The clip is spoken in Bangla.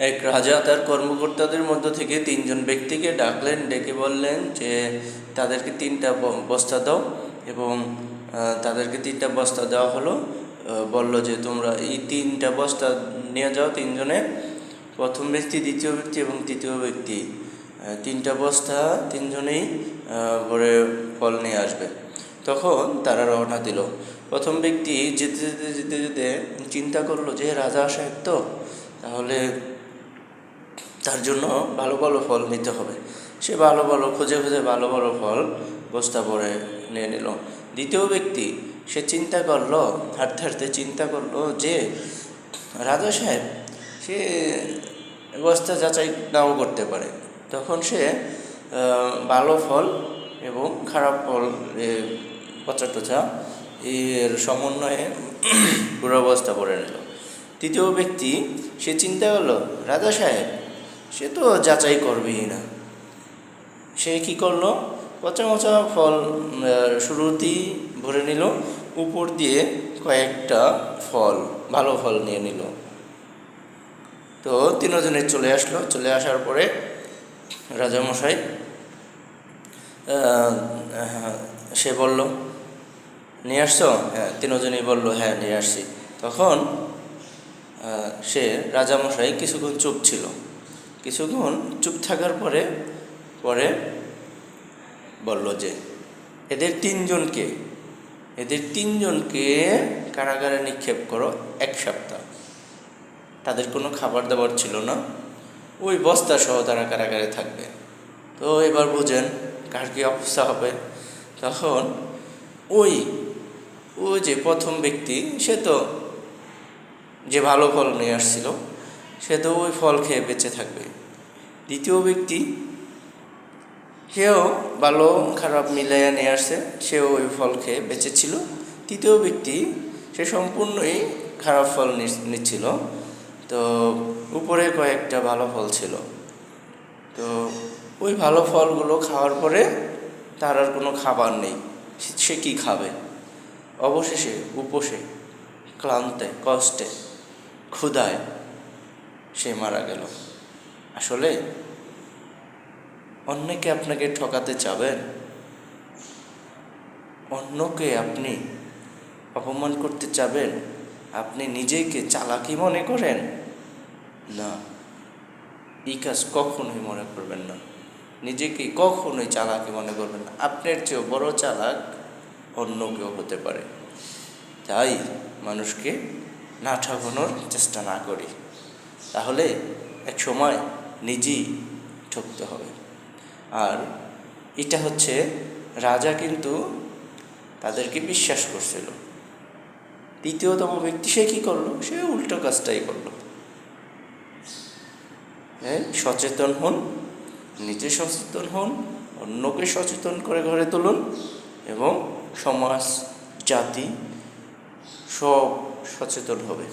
এক রাজা তার কর্মকর্তাদের মধ্য থেকে তিনজন ব্যক্তিকে ডাকলেন, ডেকে বললেন যে, তাদেরকে তিনটা বস্তা দাও। এবং তাদেরকে তিনটা বস্তা দেওয়া হলো। বলল যে, তোমরা এই তিনটা বস্তা নিয়ে যাও তিনজনে। প্রথম ব্যক্তি, দ্বিতীয় ব্যক্তি এবং তৃতীয় ব্যক্তি। তিনটা বস্তা তিনজনেই ভরে ফল নিয়ে আসবে। তখন তারা রওনা দিল। প্রথম ব্যক্তি যেতে যেতে যেতে যেতে চিন্তা করল যে, রাজা সাহেব তো, তাহলে তার জন্য ভালো ভালো ফল নিতে হবে। সে ভালো ভালো, খুঁজে খুঁজে ভালো ভালো ফল বস্তা ভরে নিয়ে নিল। দ্বিতীয় ব্যক্তি, সে চিন্তা করল হাঁটতে হাঁটতে চিন্তা করল যে, রাজা সাহেব, সে বস্তা যাচাই নাও করতে পারে। তখন সে ভালো ফল এবং খারাপ ফল পচা টচা এর সমন্বয়ে পুরো বস্তা ভরে নিল। তৃতীয় ব্যক্তি, সে চিন্তা করল, রাজা সাহেব সে তো যাচাই করবেই না। সে কি করল? পচা মচা ফল শুরুতেই ভরে নিল উপর দিয়ে কয়েকটা ফল ভালো ফল নিয়ে নিল। তো তিনজনে চলে আসলো। চলে আসার পরে রাজামশাই আহ, সে বলল নিয়ে আসছো? হ্যাঁ তিনজনই বলল হ্যাঁ নিয়ে আসছি। তখন সে রাজামশাই কিছুক্ষণ চুপ ছিল। কিছুক্ষণ চুপ থাকার পরে পরে বলল যে, এদের তিনজনকে এদের তিনজনকে কারাগারে নিক্ষেপ করো এক সপ্তাহ। তাদের কোনো খাবার দাবার ছিল না। ওই বস্তা সহ তারা কারাগারে থাকবে। তো এবার বোঝেন কার কী অবস্থা হবে। তখন ওই ওই যে প্রথম ব্যক্তি, সে তো যে ভালো ফল নিয়ে আসছিল সে তো ওই ফল খেয়ে বেঁচে থাকবে। দ্বিতীয় ব্যক্তি, সেও ভালো খারাপ মিলাইয়া নিয়ে আসছে, সেও ওই ফল খেয়ে বেঁচে ছিল তৃতীয় ব্যক্তি, সে সম্পূর্ণই খারাপ ফল নিচ্ছিল। তো উপরে কয়েকটা ভালো ফল ছিল। তো ওই ভালো ফলগুলো খাওয়ার পরে তার আর কোনো খাবার নেই। সে কী খাবে? অবশেষে, উপসে, ক্লান্তে, কষ্টে, ক্ষুধায় সে মারা গেল। আসলে অন্যকে আপনাকে ঠকাতে চাবেন? অন্যকে আপনি অপমান করতে চাবেন? আপনি নিজেকে চালাকি মনে করেন? না, এই কাজ কখনোই মনে করবেন না। নিজেকে কখনোই চালাকি মনে করবেন না। আপনার চেয়েও বড় চালাক অন্য কেউ হতে পারে। তাই মানুষকে না ঠকানোর চেষ্টা না করি। তাহলে এক সময় নিজেই ঠকতে হবে। আর এটা হচ্ছে রাজা কিন্তু তাদেরকে বিশ্বাস করছিল। তৃতীয়তম ব্যক্তি সে কী করল? সে উল্টো কাজটাই করল। হ্যাঁ সচেতন হন, নিজে সচেতন হন, অন্যকে সচেতন করে ঘরে তুলুন এবং সমাজ, জাতি সব সচেতন হবে।